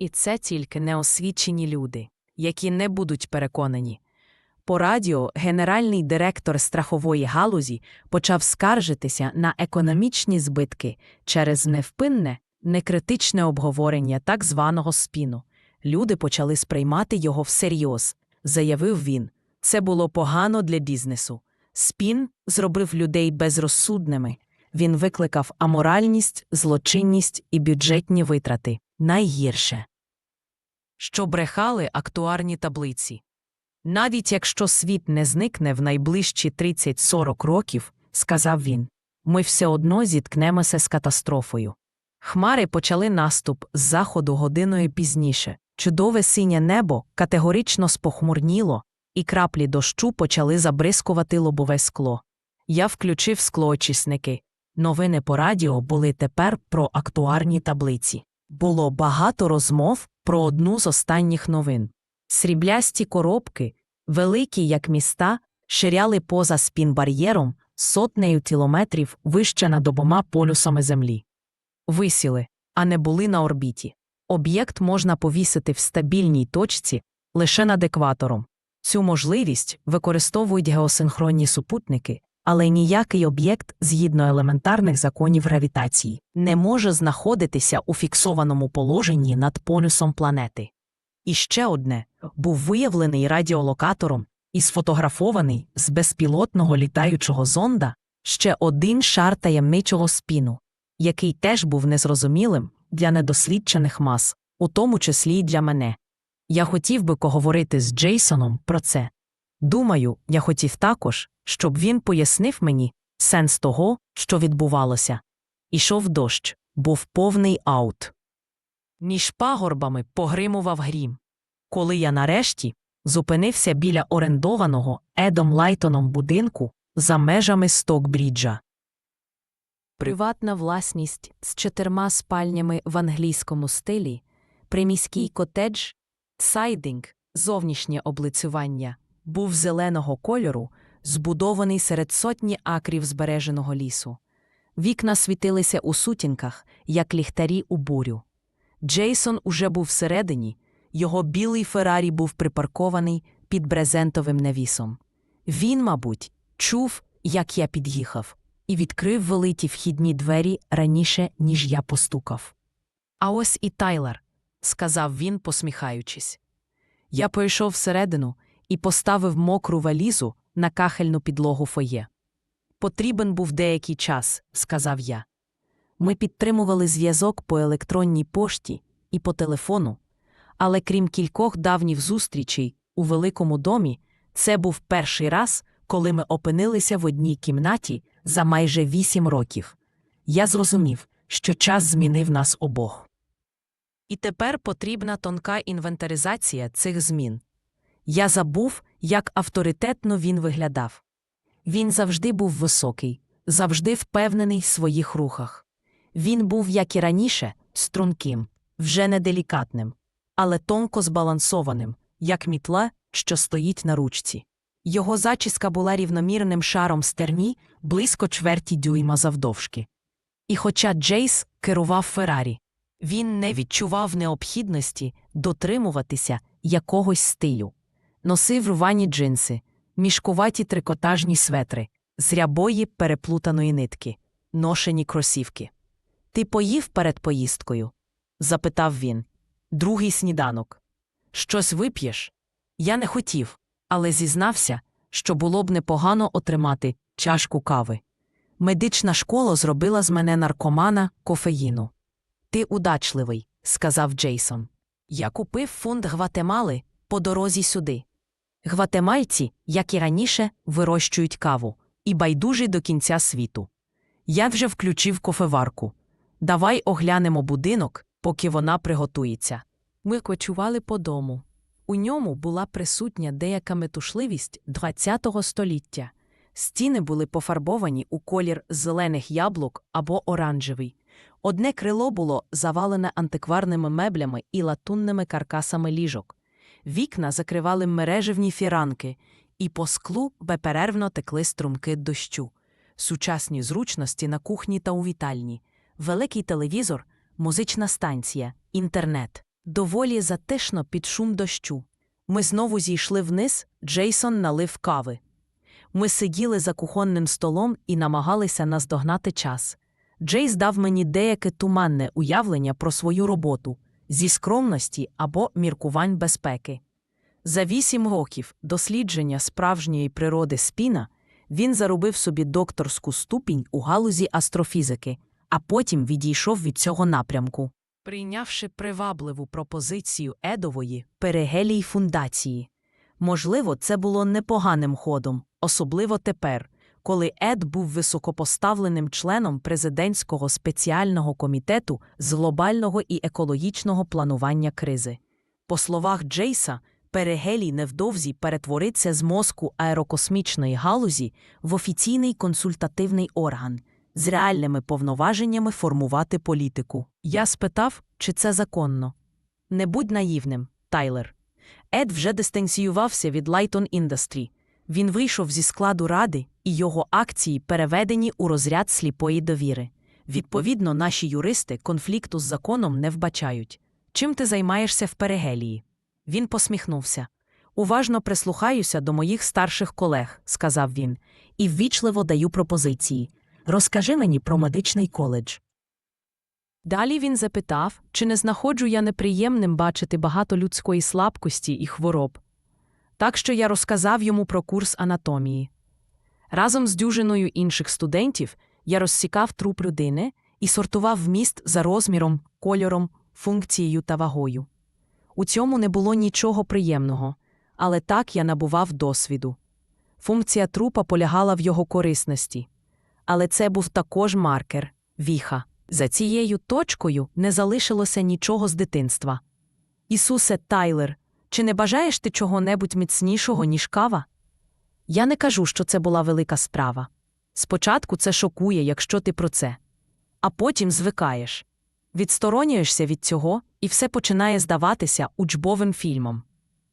І це тільки неосвічені люди, які не будуть переконані. По радіо генеральний директор страхової галузі почав скаржитися на економічні збитки через невпинне, некритичне обговорення так званого спіну. Люди почали сприймати його всерйоз, заявив він. Це було погано для бізнесу. Спін зробив людей безрозсудними. Він викликав аморальність, злочинність і бюджетні витрати. Найгірше. Що брехали актуарні таблиці. Навіть якщо світ не зникне в найближчі 30-40 років, сказав він, ми все одно зіткнемося з катастрофою. Хмари почали наступ з заходу годиною пізніше. Чудове синє небо категорично спохмурніло, і краплі дощу почали забризкувати лобове скло. Я включив склоочисники. Новини по радіо були тепер про актуарні таблиці. Було багато розмов про одну з останніх новин. Сріблясті коробки, великі як міста, ширяли поза спін-бар'єром сотнею кілометрів вище над обома полюсами Землі. Висіли, а не були на орбіті. Об'єкт можна повісити в стабільній точці лише над екватором. Цю можливість використовують геосинхронні супутники, але ніякий об'єкт, згідно елементарних законів гравітації, не може знаходитися у фіксованому положенні над полюсом планети. І ще одне був виявлений радіолокатором і сфотографований з безпілотного літаючого зонда ще один шар таємничого спіну, який теж був незрозумілим для недосліджених мас, у тому числі й для мене. Я хотів би поговорити з Джейсоном про це. Думаю, я хотів також, щоб він пояснив мені сенс того, що відбувалося. Ішов дощ, був повний аут. Між пагорбами погримував грім. Коли я нарешті зупинився біля орендованого Едом Лайтоном будинку за межами Стокбріджа. Приватна власність з чотирма спальнями в англійському стилі, приміський котедж, сайдинг, зовнішнє облицювання, був зеленого кольору, збудований серед сотні акрів збереженого лісу. Вікна світилися у сутінках, як ліхтарі у бурю. Джейсон уже був всередині, його білий Феррарі був припаркований під брезентовим навісом. Він, мабуть, чув, як я під'їхав, і відкрив великі вхідні двері раніше, ніж я постукав. А ось і Тайлер, сказав він, посміхаючись. Я пройшов всередину і поставив мокру валізу на кахельну підлогу фоє. Потрібен був деякий час, сказав я. Ми підтримували зв'язок по електронній пошті і по телефону, але крім кількох давніх зустрічей у великому домі, це був перший раз, коли ми опинилися в одній кімнаті за майже вісім років. Я зрозумів, що час змінив нас обох. І тепер потрібна тонка інвентаризація цих змін. Я забув, як авторитетно він виглядав. Він завжди був високий, завжди впевнений в своїх рухах. Він був, як і раніше, струнким, вже не делікатним, але тонко збалансованим, як мітла, що стоїть на ручці. Його зачіска була рівномірним шаром стерні, близько чверті дюйма завдовжки. І хоча Джейс керував Феррарі, він не відчував необхідності дотримуватися якогось стилю. Носив рвані джинси, мішкуваті трикотажні светри, з рябої переплутаної нитки, ношені кросівки. Ти поїв перед поїздкою? запитав він. Другий сніданок. Щось вип'єш? Я не хотів, але зізнався, що було б непогано отримати чашку кави. Медична школа зробила з мене наркомана кофеїну. Ти удачливий, сказав Джейсон. Я купив фунт Гватемали по дорозі сюди. Гватемальці, як і раніше, вирощують каву і байдужі до кінця світу. Я вже включив кофеварку. Давай оглянемо будинок, поки вона приготується. Ми кочували по дому. У ньому була присутня деяка метушливість ХХ століття. Стіни були пофарбовані у колір зелених яблук або оранжевий. Одне крило було завалене антикварними меблями і латунними каркасами ліжок. Вікна закривали мережевні фіранки, і по склу безперервно текли струмки дощу, сучасні зручності на кухні та у вітальні, великий телевізор, музична станція, інтернет. Доволі затишно під шум дощу. Ми знову зійшли вниз, Джейсон налив кави. Ми сиділи за кухонним столом і намагалися наздогнати час. Джейс дав мені деяке туманне уявлення про свою роботу зі скромності або міркувань безпеки. За вісім років дослідження справжньої природи спіна він заробив собі докторську ступінь у галузі астрофізики, а потім відійшов від цього напрямку. Прийнявши привабливу пропозицію Едової перегелій фундації. Можливо, це було непоганим ходом, особливо тепер, коли Ед був високопоставленим членом президентського спеціального комітету з глобального і екологічного планування кризи. По словах Джейса, Перегелій невдовзі перетвориться з мозку аерокосмічної галузі в офіційний консультативний орган з реальними повноваженнями формувати політику. Я спитав, чи це законно. Не будь наївним, Тайлер. Ед вже дистанціювався від Lighton Industry. Він вийшов зі складу ради, і його акції переведені у розряд сліпої довіри. Відповідно, наші юристи конфлікту з законом не вбачають. Чим ти займаєшся в перегелії? Він посміхнувся. Уважно прислухаюся до моїх старших колег, сказав він, і ввічливо даю пропозиції. Розкажи мені про медичний коледж. Далі він запитав, чи не знаходжу я неприємним бачити багато людської слабкості і хвороб. Так що я розказав йому про курс анатомії. Разом з дюжиною інших студентів я розсікав труп людини і сортував вміст за розміром, кольором, функцією та вагою. У цьому не було нічого приємного, але так я набував досвіду. Функція трупа полягала в його корисності. Але це був також маркер віха. За цією точкою не залишилося нічого з дитинства. Ісусе Тайлер, чи не бажаєш ти чого-небудь міцнішого, ніж кава? Я не кажу, що це була велика справа. Спочатку це шокує, якщо ти про це, а потім звикаєш. Відсторонюєшся від цього, і все починає здаватися учбовим фільмом.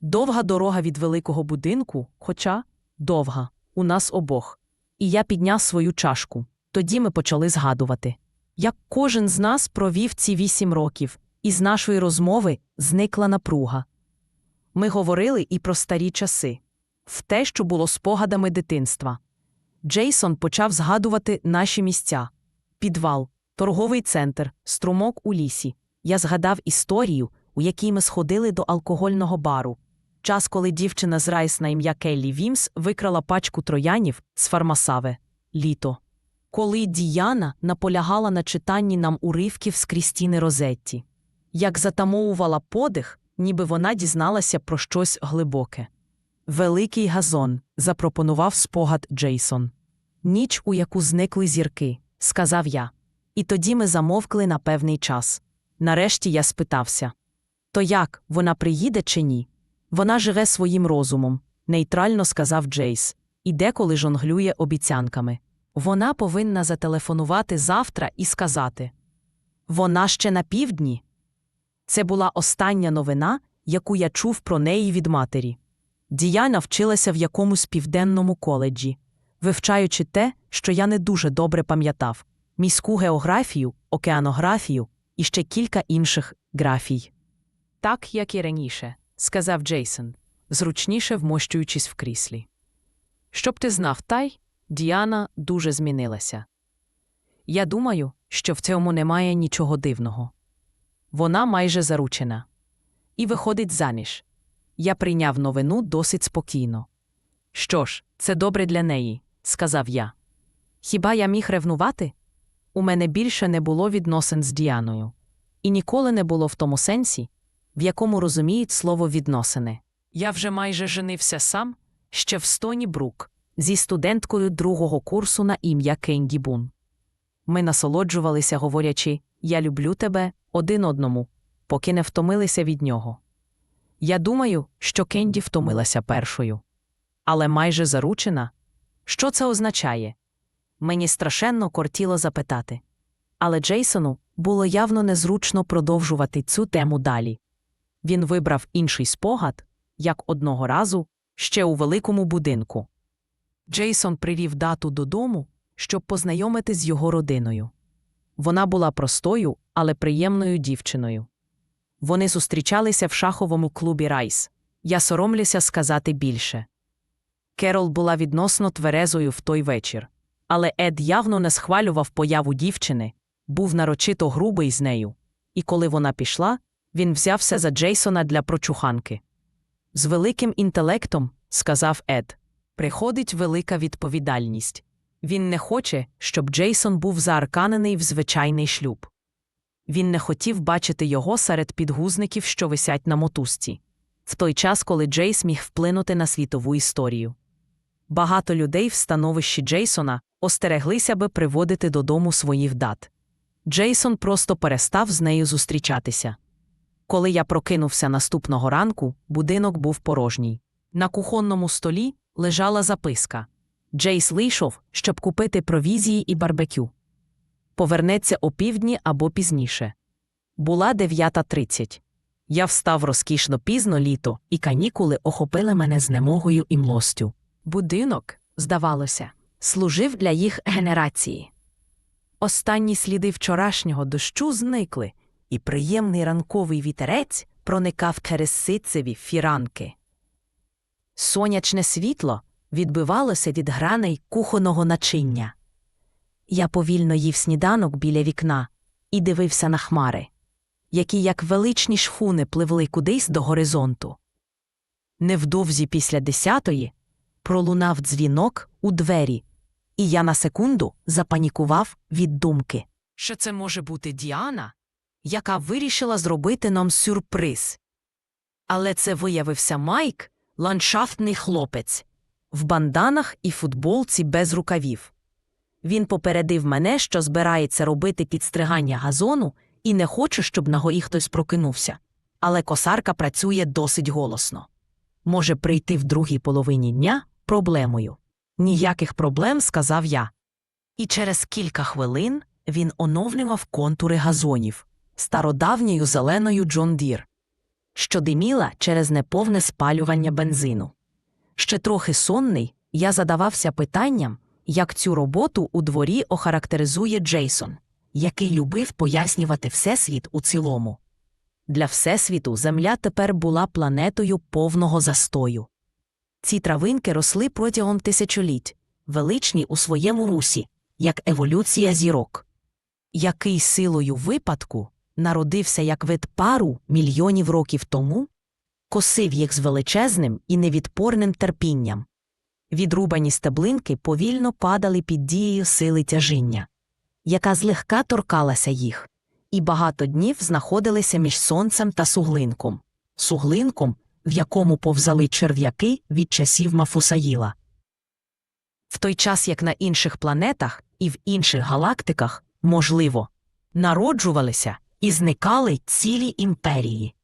Довга дорога від великого будинку, хоча довга, у нас обох. І я підняв свою чашку. Тоді ми почали згадувати. Як кожен з нас провів ці вісім років, і з нашої розмови зникла напруга. Ми говорили і про старі часи, в те, що було спогадами дитинства. Джейсон почав згадувати наші місця підвал, торговий центр, струмок у лісі. Я згадав історію, у якій ми сходили до алкогольного бару. Час, коли дівчина з Райс на ім'я Келлі Вімс викрала пачку троянів з фармасаве літо. Коли Діяна наполягала на читанні нам уривків з Крістіни Розетті, як затамовувала подих, ніби вона дізналася про щось глибоке. Великий газон запропонував спогад Джейсон. Ніч, у яку зникли зірки, сказав я. І тоді ми замовкли на певний час. Нарешті я спитався то як, вона приїде чи ні? Вона живе своїм розумом, нейтрально сказав Джейс, і деколи жонглює обіцянками. Вона повинна зателефонувати завтра і сказати Вона ще на півдні. Це була остання новина, яку я чув про неї від матері. Діяна вчилася в якомусь південному коледжі, вивчаючи те, що я не дуже добре пам'ятав міську географію, океанографію і ще кілька інших графій. Так, як і раніше, сказав Джейсон, зручніше вмощуючись в кріслі. Щоб ти знав, тай, Діана дуже змінилася. Я думаю, що в цьому немає нічого дивного. Вона майже заручена. І виходить заміж. Я прийняв новину досить спокійно. Що ж, це добре для неї, сказав я. Хіба я міг ревнувати? У мене більше не було відносин з Діаною, і ніколи не було в тому сенсі, в якому розуміють слово відносини. Я вже майже женився сам, ще в Стоні Брук, зі студенткою другого курсу на ім'я Кенді Бун. Ми насолоджувалися, говорячи Я люблю тебе один одному, поки не втомилися від нього. Я думаю, що Кенді втомилася першою. Але майже заручена. Що це означає? Мені страшенно кортіло запитати. Але Джейсону було явно незручно продовжувати цю тему далі. Він вибрав інший спогад, як одного разу, ще у великому будинку. Джейсон привів дату додому, щоб познайомити з його родиною. Вона була простою, але приємною дівчиною. Вони зустрічалися в шаховому клубі Райс. Я соромлюся сказати більше. Керол була відносно тверезою в той вечір. Але Ед явно не схвалював появу дівчини, був нарочито грубий з нею. І коли вона пішла, він взявся за Джейсона для прочуханки. З великим інтелектом, сказав Ед, приходить велика відповідальність. Він не хоче, щоб Джейсон був заарканений в звичайний шлюб. Він не хотів бачити його серед підгузників, що висять на мотузці, в той час, коли Джейс міг вплинути на світову історію. Багато людей в становищі Джейсона остереглися би приводити додому своїх дат. Джейсон просто перестав з нею зустрічатися. Коли я прокинувся наступного ранку, будинок був порожній. На кухонному столі лежала записка. Джейс вийшов, щоб купити провізії і барбекю. Повернеться опівдні або пізніше. Була 9.30. Я встав розкішно пізно літо, і канікули охопили мене знемогою і млостю. Будинок, здавалося, служив для їх генерації. Останні сліди вчорашнього дощу зникли, і приємний ранковий вітерець проникав через ситцеві фіранки. Сонячне світло відбивалося від граней кухонного начиння. Я повільно їв сніданок біля вікна і дивився на хмари, які, як величні шхуни, пливли кудись до горизонту. Невдовзі після десятої пролунав дзвінок у двері, і я на секунду запанікував від думки, що це може бути Діана, яка вирішила зробити нам сюрприз. Але це виявився Майк, ландшафтний хлопець, в банданах і футболці без рукавів. Він попередив мене, що збирається робити підстригання газону і не хоче, щоб на горі хтось прокинувся. Але косарка працює досить голосно. Може прийти в другій половині дня проблемою. Ніяких проблем, сказав я. І через кілька хвилин він оновлював контури газонів стародавньою зеленою Джон Дір, що диміла через неповне спалювання бензину. Ще трохи сонний, я задавався питанням, як цю роботу у дворі охарактеризує Джейсон, який любив пояснювати Всесвіт у цілому. Для Всесвіту Земля тепер була планетою повного застою. Ці травинки росли протягом тисячоліть, величні у своєму русі, як еволюція зірок, який силою випадку народився як вид пару мільйонів років тому, косив їх з величезним і невідпорним терпінням. Відрубані стеблинки повільно падали під дією сили тяжіння, яка злегка торкалася їх, і багато днів знаходилися між сонцем та суглинком, суглинком, в якому повзали черв'яки від часів Мафусаїла. В той час, як на інших планетах і в інших галактиках, можливо, народжувалися і зникали цілі імперії.